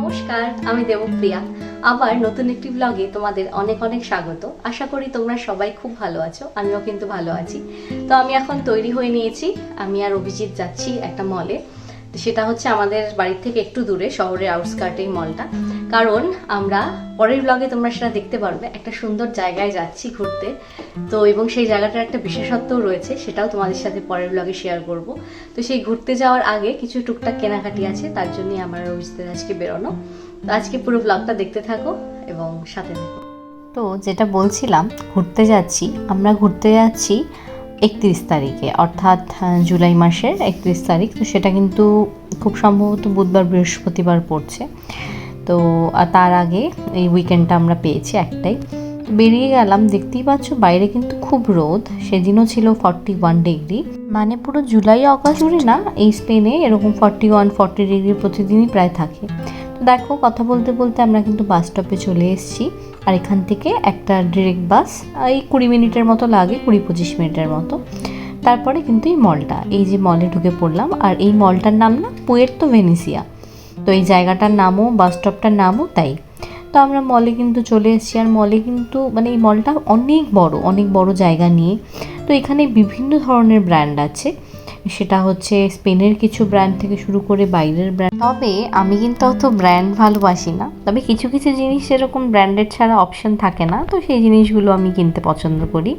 নমস্কার, আমি দেবপ্রিয়া। আবার নতুন একটি ব্লগে তোমাদের অনেক অনেক স্বাগত। আশা করি তোমরা সবাই খুব ভালো আছো, আমিও কিন্তু ভালো আছি। তো আমি এখন তৈরি হয়ে নিয়েছি, আমি আর অভিজিৎ যাচ্ছি একটা মলে সেটা হচ্ছে আমাদের বাড়ির থেকে একটু দূরে, শহরের আউটস্কার্টেই মলটা কারণ আমরা পরের ব্লগে তোমরা সেটা দেখতে পারবে, একটা সুন্দর জায়গায় যাচ্ছি ঘুরতে। তো এবং সেই জায়গাটার একটা বিশেষত্বও রয়েছে, সেটাও তোমাদের সাথে পরের ব্লগে শেয়ার করব। তো সেই ঘুরতে যাওয়ার আগে কিছু টুকটাক কেনাকাটি আছে, তার জন্যই আমার অভিজিতের আজকে বেরোনো। তো আজকে পুরো ব্লগটা দেখতে থাকো এবং সাথে থাকো। তো যেটা বলছিলাম, ঘুরতে যাচ্ছি, আমরা ঘুরতে যাচ্ছি একত্রিশ তারিখে, অর্থাৎ জুলাই মাসের একত্রিশ তারিখ। তো সেটা কিন্তু খুব সম্ভবত বুধবার, বৃহস্পতিবার পড়ছে। তো তার আগে এই উইকেন্ডটা আমরা পেয়েছি একটাই। বেরিয়ে গেলাম, দেখতেই পাচ্ছ বাইরে কিন্তু খুব রোদ, সেদিনও ছিল ফর্টি ওয়ান ডিগ্রি মানে পুরো জুলাই, অগাস্ট জুড়ে না, এই স্পেনে এরকম ফর্টি ওয়ান ফর্টি ডিগ্রি প্রতিদিনই প্রায় থাকে। তো দেখো, কথা বলতে বলতে আমরা কিন্তু বাস স্টপে চলে এসেছি। আর এখান থেকে একটা ডিরেক্ট বাস এই কুড়ি মিনিটের মতো লাগে, কুড়ি পঁচিশ মিনিটের মতো। তারপরে কিন্তু এই মলটা এই যে মলে ঢুকে পড়লাম। আর এই মলটার নাম না, পুয়ের্তো ভেনিসিয়া। তো এই জায়গাটার নামও, বাস স্টপটার নামও তাই। তো আমরা মলে কিন্তু চলে এসেছি, আর মলে কিন্তু মানে এই মলটা অনেক বড় অনেক বড় জায়গা নিয়ে। তো এখানে বিভিন্ন ধরনের ব্র্যান্ড আছে। সেটা হচ্ছে স্পেনের কিছু ব্র্যান্ড থেকে শুরু করে বাইরের ব্র্যান্ড তবে আমি কিন্তু অত ব্র্যান্ড ভালোবাসি না। তবে কিছু কিছু জিনিস এরকম ব্র্যান্ডেড ছাড়া অপশন থাকে না। তো সেই জিনিসগুলো আমি কিনতে পছন্দ করি।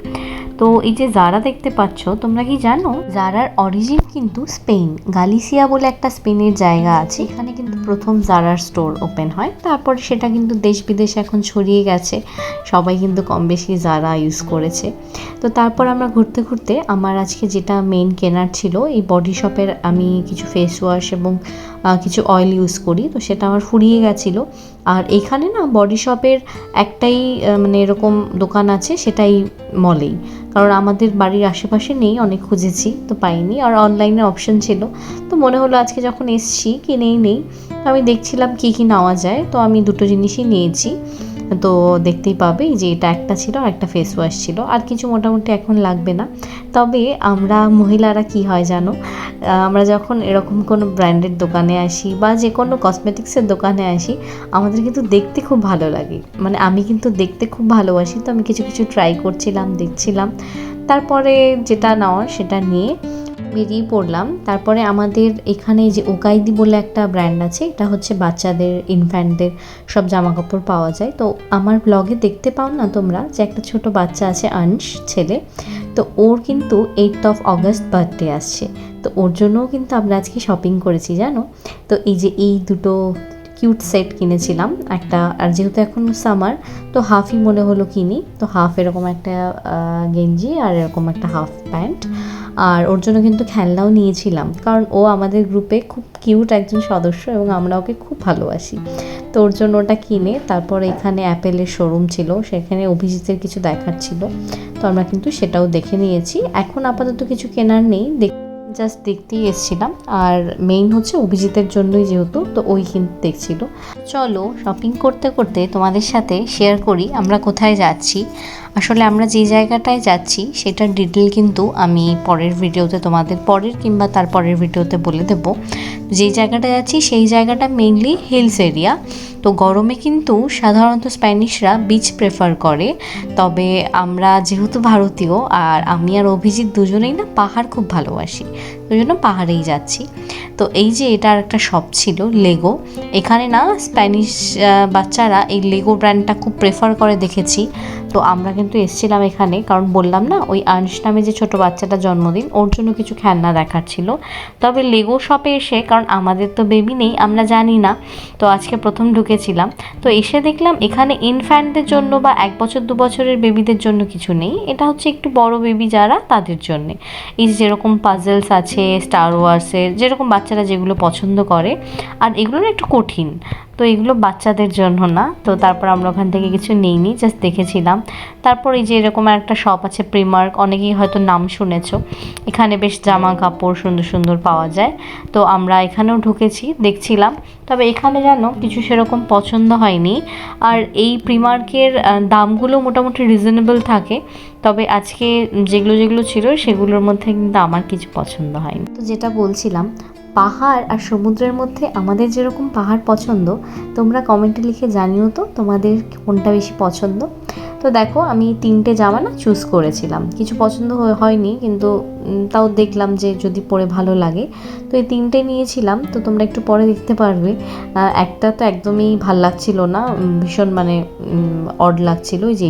তো এই যে জারা দেখতে পাচ্ছ, তোমরা কি জানো? জারার অরিজিন কিন্তু স্পেন গালিসিয়া বলে একটা স্পেনের জায়গা আছে। এখানে কিন্তু প্রথম জারার স্টোর ওপেন হয়। তারপরে সেটা কিন্তু দেশ বিদেশে এখন ছড়িয়ে গেছে। সবাই কিন্তু কম বেশি জারা ইউজ করেছে। তো তারপর আমরা ঘুরতে ঘুরতে আমার আজকে যেটা মেন কেনার ছিল, এই বডি শপের আমি কিছু ফেস ওয়াশ এবং কিছু অয়েল ইউজ করি। তো সেটা আমার ফুরিয়ে গেছিল। আর এখানে না বডি শপের একটাই মানে এরকম দোকান আছে সেটাই মলেই কারণ আমাদের বাড়ির আশেপাশে নেই, অনেক খুঁজেছি, তো পাইনি। আর অনলাইনে অপশন ছিল। তো মনে হলো আজকে যখন এসছি, কিনেই নেই। আমি দেখছিলাম কী কী নেওয়া যায়। তো আমি দুটো জিনিসই নিয়েছি। তো দেখতেই পাবে যে এটা একটা ছিল আর একটা ফেস ওয়াশ ছিল। আর কিছু মোটামুটি এখন লাগবে না। তবে আমরা মহিলারা কি হয় জানো? আমরা যখন এরকম কোনো ব্র্যান্ডের দোকানে আসি বা যে কোনো কসমেটিক্সের দোকানে আসি, আমাদের কিন্তু দেখতে খুব ভালো লাগে। মানে আমি কিন্তু দেখতে খুব ভালোবাসি, তো আমি কিছু কিছু ট্রাই করছিলাম, দেখছিলাম। তারপরে যেটা নেওয়ার সেটা নিয়ে বেরিয়ে পড়লাম। তারপরে আমাদের এখানে যে ওকাইদি বলে একটা ব্র্যান্ড আছে, এটা হচ্ছে বাচ্চাদের ইনফ্যান্টদের সব জামা কাপড় পাওয়া যায়। তো আমার ব্লগে দেখতে পাও না তোমরা যে একটা ছোট বাচ্চা আছে আনশ ছেলে। তো ওর কিন্তু এইট অফ অগস্ট বার্থডে আসছে। তো ওর জন্যও কিন্তু আমরা আজকে শপিং করেছি, জানো? তো এই যে এই দুটো কিউট সেট কিনেছিলাম, একটা, আর যেহেতু এখন সামার তো হাফই মনে হলো কিনি, তো হাফ এরকম একটা গেঞ্জি আর এরকম একটা হাফ প্যান্ট আর ওর জন্য কিন্তু খেলনাও নিয়েছিলাম, কারণ ও আমাদের গ্রুপে খুব কিউট একজন সদস্য এবং আমরা ওকে খুব ভালোবাসি। তো ওর জন্য ওটা কিনে, তারপর এখানে অ্যাপেলের শোরুম ছিল, সেখানে অভিজিতের কিছু দেখার ছিল, তো আমরা কিন্তু সেটাও দেখে নিয়েছি। এখন আপাতত কিছু কেনার নেই জাস্ট দেখতেই এসেছিলাম। আর মেইন হচ্ছে অভিজিতের জন্যই যেহেতু, তো ওই কিন্তু দেখছিল। চলো শপিং করতে করতে তোমাদের সাথে শেয়ার করি আমরা কোথায় যাচ্ছি। আসলে আমরা যে জায়গাটায় যাচ্ছি, সেটার ডিটেল কিন্তু আমি পরের ভিডিওতে তোমাদের, পরের কিংবা তার পরের ভিডিওতে বলে দেবো। যে জায়গাটা যাচ্ছি, সেই জায়গাটা মেইনলি হিলস এরিয়া তো গরমে কিন্তু সাধারণত স্প্যানিশরা বিচ প্রেফার করে। তবে আমরা যেহেতু ভারতীয়, আর আমি আর অভিজিৎ দুজনেই না পাহাড় খুব ভালোবাসি। ওই জন্য পাহাড়েই যাচ্ছি। তো এই যে এটার একটা শপ ছিল লেগো এখানে না স্প্যানিশ বাচ্চারা এই লেগো ব্র্যান্ডটা খুব প্রেফার করে দেখেছি। তো আমরা কিন্তু এসেছিলাম এখানে, কারণ বললাম না, ওই আংশ নামে যে ছোট বাচ্চাটা জন্মদিন, ওর জন্য কিছু খেলনা দেখার ছিল। তবে লেগো শপে এসে, কারণ আমাদের তো বেবি নেই, আমরা জানি না, তো আজকে প্রথম ঢুকেছিলাম। তো এসে দেখলাম এখানে ইনফ্যান্টদের জন্য বা এক বছর, দু বছরের বেবিদের জন্য কিছু নেই। এটা হচ্ছে একটু বড় বেবি যারা, তাদের জন্য। এই যেরকম পাজেলস আছে স্টার ওয়ার্সের যেরকম বাচ্চারা যেগুলো পছন্দ করে, আর এগুলো একটু কঠিন। এগুলো বাচ্চাদের জন্য না। তো তারপর আমরা ওখান থেকে কিছু নিইনি জাস্ট দেখেছিলাম। তারপর এই যে এরকম একটা শপ আছে প্রিমার্ক অনেকেই হয়তো নাম শুনেছো। এখানে বেশ জামা কাপড় সুন্দর সুন্দর পাওয়া যায়। তো আমরা এখানেও ঢুকেছি, দেখছিলাম। তবে এখানে যেন কিছু সেরকম পছন্দ হয়নি। আর এই প্রিমার্কের দামগুলো মোটামুটি রিজনেবল থাকে। তবে আজকে যেগুলো যেগুলো ছিল, সেগুলোর মধ্যে কিন্তু আমার কিছু পছন্দ হয়নি। তো যেটা বলছিলাম পাহাড় আর সমুদ্রের মধ্যে আমাদের যেরকম পাহাড় পছন্দ, তোমরা কমেন্টে লিখে জানিও তো তোমাদের কোনটা বেশি পছন্দ। তো দেখো, আমি তিনটে জামা না চুজ করেছিলাম। কিছু পছন্দ হয়নি, কিন্তু তাও দেখলাম যে যদি পরে ভালো লাগে। তো এই তিনটে নিয়েছিলাম, তো তোমরা একটু পরে দেখতে পারবে। একটা তো একদমই ভালো লাগছিল না ভীষণ মানে অড লাগছিল ওই যে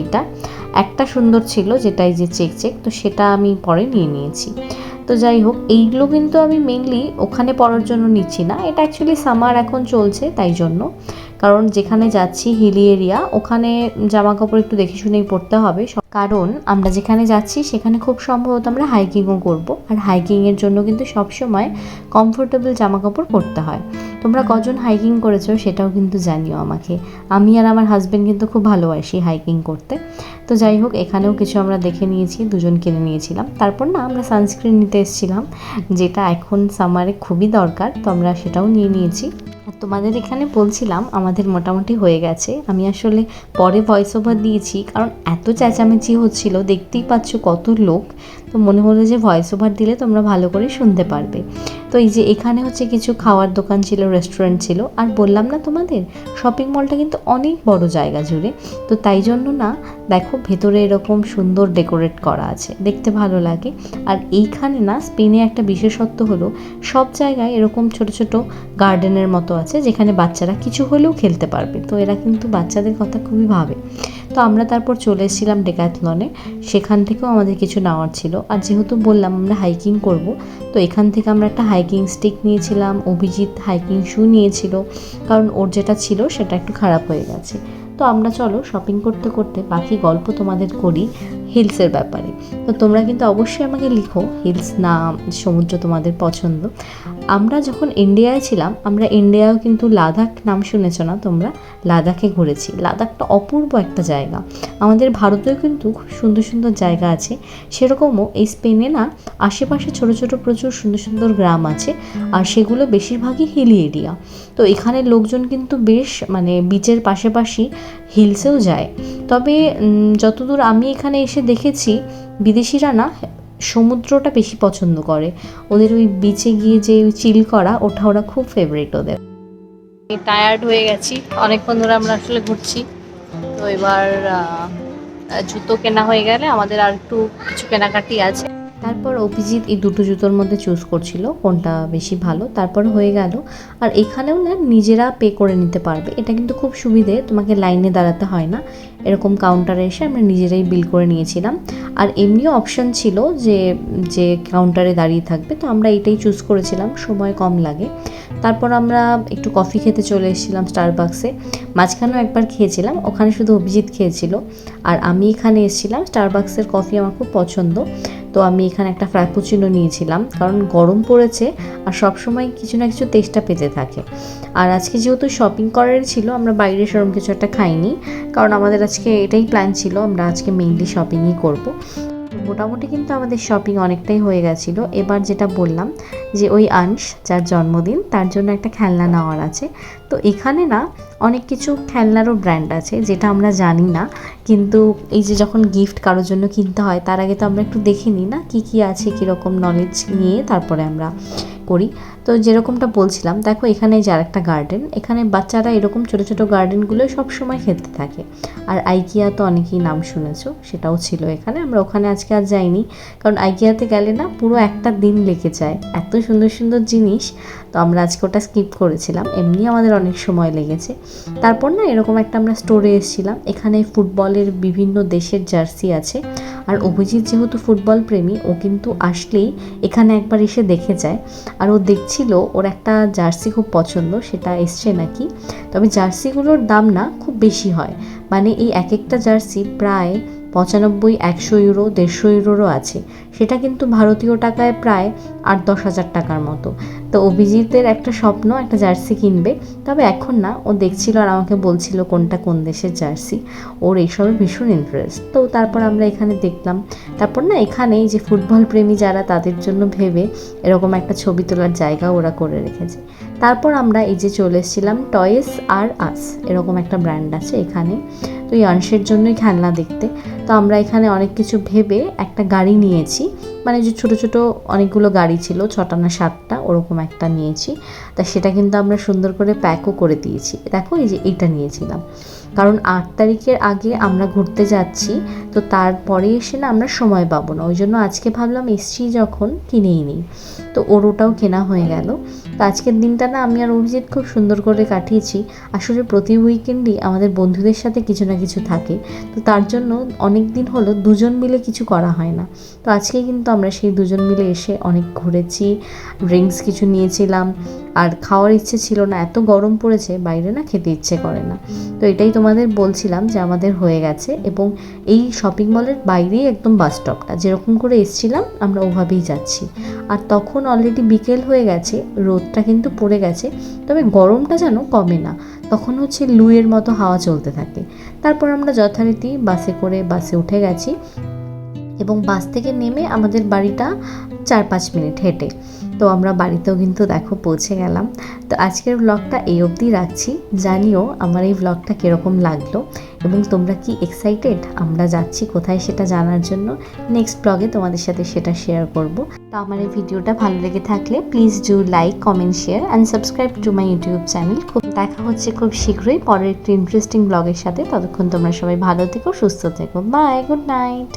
একটা সুন্দর ছিল যেটা এই যে চেক চেক তো সেটা আমি পরে নিয়ে নিয়েছি। তো যাই হোক, এইগুলো কিন্তু আমি মেনলি ওখানে পরার জন্য নিচ্ছি না। এটা অ্যাকচুয়ালি সামার এখন চলছে তাই জন্য। কারণ যেখানে যাচ্ছি হিলি এরিয়া ওখানে জামা কাপড় একটু দেখে শুনেই পড়তে হবে। কারণ আমরা যেখানে যাচ্ছি, সেখানে খুব সম্ভবত আমরা হাইকিংও করব। আর হাইকিংয়ের জন্য কিন্তু সবসময় কমফোর্টেবল জামা কাপড় পরতে হয়। তোমরা কজন হাইকিং করেছ সেটাও কিন্তু জানিও আমাকে। আমি আর আমার হাজব্যান্ড কিন্তু খুব ভালোবাসি হাইকিং করতে। তো যাই হোক, এখানেও কিছু আমরা দেখে নিয়েছি, দুজন কিনে নিয়েছিলাম। তারপর না, আমরা সানস্ক্রিন নিতে এসেছিলাম, যেটা এখন সামারে খুবই দরকার, তো আমরা সেটাও নিয়ে নিয়েছি। আর তোমাদের এখানে বলছিলাম, আমাদের মোটামুটি হয়ে গেছে। আমি আসলে পরে ভয়েস ওভার দিয়েছি, কারণ এত চেঁচামেচি হচ্ছিল, দেখতেই পাচ্ছ কত লোক। তো মনে হলো যে ভয়েস ওভার দিলে তোমরা ভালো করে শুনতে পারবে। তো এই যে এখানে হচ্ছে কিছু খাওয়ার দোকান ছিল রেস্টুরেন্ট ছিল। আর বললাম না তোমাদের শপিং মলটা কিন্তু অনেক বড় জায়গা জুড়ে। তো তাই জন্য না, দেখো ভেতরে এরকম সুন্দর ডেকোরেট করা আছে। দেখতে ভালো লাগে। আর এইখানে না, স্পেনে একটা বিশেষত্ব হলো, সব জায়গায় এরকম ছোট ছোট গার্ডেনের মতো আছে, যেখানে বাচ্চারা কিছু হলেও খেলতে পারবে। তো এরা কিন্তু বাচ্চাদের কথা খুবই ভাবে। তো আমরা তারপর চলে এসেছিলাম ডেকাথলনে। সেখান থেকেও আমাদের কিছু নেওয়ার ছিল। আর যেহেতু বললাম আমরা হাইকিং করব, তো এখান থেকে আমরা একটা হাইকিং স্টিক নিয়েছিলাম, অভিজিৎ হাইকিং শু নিয়েছিল। কারণ ওর যেটা ছিল সেটা একটু খারাপ হয়ে গেছে। তো আমরা চলো শপিং করতে করতে বাকি গল্প তোমাদের করি হিলসের ব্যাপারে। তো তোমরা কিন্তু অবশ্যই আমাকে লিখো হিলস না সমুদ্র তোমাদের পছন্দ। আমরা যখন ইন্ডিয়ায় ছিলাম, আমরা ইন্ডিয়াও কিন্তু লাদাখ নাম শুনেছ না তোমরা? লাদাখে ঘুরেছি। লাদাখটা অপূর্ব একটা জায়গা। আমাদের ভারতেও কিন্তু খুব সুন্দর সুন্দর জায়গা আছে। সেরকমও এই স্পেনে না আশেপাশে ছোট ছোট প্রচুর সুন্দর সুন্দর গ্রাম আছে আর সেগুলো বেশিরভাগই হিলি এরিয়া। তো এখানে লোকজন কিন্তু বেশ মানে বিচের পাশাপাশি হিলসেও যায়। তবে যতদূর আমি এখানে এসে দেখেছি, বিদেশিরা না সমুদ্রটা বেশি পছন্দ করে। ওদের ওই বিচে গিয়ে যে চিল করা, ওটা ওরা খুব ফেভারিট ওদের। টায়ার্ড হয়ে গেছি। অনেকক্ষণ ধরে আমরা আসলে ঘুরছি। তো এবার জুতো কেনা হয়ে গেলে আমাদের আর একটু কিছু কেনাকাটি আছে। তারপর অভিজিৎ এই দুটো জুতোর মধ্যে চুজ করছিল কোনটা বেশি ভালো, তারপর হয়ে গেল। আর এখানেও না নিজেরা পে করে নিতে পারবে। এটা কিন্তু খুব সুবিধে, তোমাকে লাইনে দাঁড়াতে হয় না। এরকম কাউন্টারে এসে আমরা নিজেরাই বিল করে নিয়েছিলাম। আর এমনিও অপশন ছিল যে যে কাউন্টারে দাঁড়িয়ে থাকবে। তো আমরা এটাই চুজ করেছিলাম, সময় কম লাগে। তারপর আমরা একটু কফি খেতে চলে এসেছিলাম স্টারবাক্সে মাঝখানেও একবার খেয়েছিলাম, ওখানে শুধু অভিজিৎ খেয়েছিল। আর আমি এখানে এসেছিলাম স্টারবাক্সের কফি আমার খুব পছন্দ। তো আমি এখানে একটা ফ্র্যাপুচিনো নিয়েছিলাম, কারণ গরম পড়েছে আর সব সময় কিছু না কিছু তেষ্টা পেতে থাকে। আর আজকে যেহেতু শপিং করার ছিল, আমরা বাইরে সেরকম কিছু একটা খাইনি, কারণ আমাদের আজকে এটাই প্ল্যান ছিল, আমরা আজকে মেইনলি শপিংই করব। মোটামুটি কিন্তু আমাদের শপিং অনেকটাই হয়ে গেছিল। এবার যেটা বললাম যে ওই আংশ যার জন্মদিন, তার জন্য একটা খেলনা নেওয়ার আছে। তো এখানে না অনেক কিছু খেলনারও ব্র্যান্ড আছে, যেটা আমরা জানি না। কিন্তু এই যে যখন গিফট কারোর জন্য কিনতে হয়, তার আগে তো আমরা একটু দেখে নিই না কী কী আছে, কীরকম নলেজ নিয়ে তারপরে আমরা করি। তো যেরকমটা বলছিলাম, দেখো এখানে যার একটা গার্ডেন এখানে বাচ্চারা এরকম ছোটো ছোটো গার্ডেনগুলো সব সময় খেলতে থাকে। আর আইকিয়া তো অনেকেই নাম শুনেছো, সেটাও ছিল এখানে, আমরা ওখানে আজকে আর যাইনি। কারণ আইকিয়াতে গেলে না পুরো একটা দিন লেগে যায়, এত সুন্দর সুন্দর জিনিস। তো আমরা আজকে ওটা স্কিপ করেছিলাম, এমনি আমাদের অনেক সময় লেগেছে। তারপর না এরকম একটা আমরা স্টোরে এসেছিলাম। এখানে ফুটবলের বিভিন্ন দেশের জার্সি আছে। আর অভিজিৎ যেহেতু ফুটবল প্রেমী, ও কিন্তু আসলেই এখানে একবার এসে দেখে যায়। আর ও দেখছিল, ওর একটা জার্সি খুব পছন্দ, সেটা এসছে নাকি? তবে জার্সিগুলোর দাম না খুব বেশি হয়। মানে এই এক একটা জার্সি প্রায় পঁচানব্বই, একশো ইউরো, দেড়শো ইউরোরও আছে। সেটা কিন্তু ভারতীয় টাকায় প্রায় আট দশ হাজার টাকার মতো। তো অভিজিতের একটা স্বপ্ন, একটা জার্সি কিনবে। তবে এখন না, ও দেখছিল আর আমাকে বলছিল কোনটা কোন দেশের জার্সি। ওর এইসবে ভীষণ ইন্টারেস্ট তো তারপর আমরা এখানে দেখলাম, তারপর না এখানে যে ফুটবল প্রেমী যারা, তাদের জন্য ভেবে এরকম একটা ছবি তোলার জায়গা ওরা করে রেখেছে। তারপর আমরা এই যে চলে এসেছিলাম টয়েস আর আস এরকম একটা ব্র্যান্ড আছে এখানে। তো অংশের জন্যই খেলনা দেখতে। তো আমরা এখানে অনেক কিছু ভেবে একটা গাড়ি নিয়েছি। মানে যে ছোট ছোট অনেকগুলো গাড়ি ছিল, ছটা না সাতটা, ওরকম একটা নিয়েছি। তা সেটা কিন্তু আমরা সুন্দর করে প্যাকও করে দিয়েছি। দেখো এই যে এইটা নিয়েছিলাম। কারণ আট তারিখের আগে আমরা ঘুরতে যাচ্ছি, তো তারপরে এসে না আমরা সময় পাবো না। ওই জন্য আজকে ভাবলাম এসছি যখন কিনেই নিই। তো ওর ওটাও কেনা হয়ে গেল। তো আজকের দিনটা না আমি আর অভিজিৎ খুব সুন্দর করে কাটিয়েছি। আসলে প্রতি উইকেন্ডই আমাদের বন্ধুদের সাথে কিছু না কিছু থাকে। তো তার জন্য অনেক দিন হলো দুজন মিলে কিছু করা হয় না। তো আজকে কিন্তু আমরা সেই দুজন মিলে এসে অনেক ঘুরেছি ড্রিঙ্কস কিছু নিয়েছিলাম। আর খাওয়ার ইচ্ছে ছিল না, এত গরম পড়েছে, বাইরে না খেতে ইচ্ছে করে না। তো এটাই তোমাদের বলছিলাম যে আমাদের হয়ে গেছে এবং এই শপিং মলের বাইরেই একদম বাস স্টপটা যেরকম করে এসছিলাম, আমরা ওভাবেই যাচ্ছি। আর তখন অলরেডি বিকেল হয়ে গেছে, রোদটা কিন্তু পড়ে গেছে, তবে গরমটা যেন কমে না। তখন হচ্ছে লুয়ের মতো হাওয়া চলতে থাকে। তারপর আমরা যথারীতি বাসে করে বাসে উঠে গেছি। এবং বাস থেকে নেমে আমাদের বাড়িটা চার পাঁচ মিনিট হেঁটে। তো আমরা বাড়িতেও কিন্তু দেখো পৌঁছে গেলাম। তো আজকের ব্লগটা এই অবধি রাখছি। জানিও আমার এই ব্লগটা কীরকম লাগল এবং তোমরা কি এক্সাইটেড আমরা যাচ্ছি কোথায় সেটা জানার জন্য। নেক্সট ব্লগে তোমাদের সাথে সেটা শেয়ার করব। তো আমার এই ভিডিওটা ভালো লেগে থাকলে please do like comment share and subscribe to my YouTube channel খুব দেখা হচ্ছে খুব শীঘ্রই পরের একটি ইন্টারেস্টিং ব্লগের সাথে। ততক্ষণ তোমরা সবাই ভালো থেকো, সুস্থ থেকো। Bye good night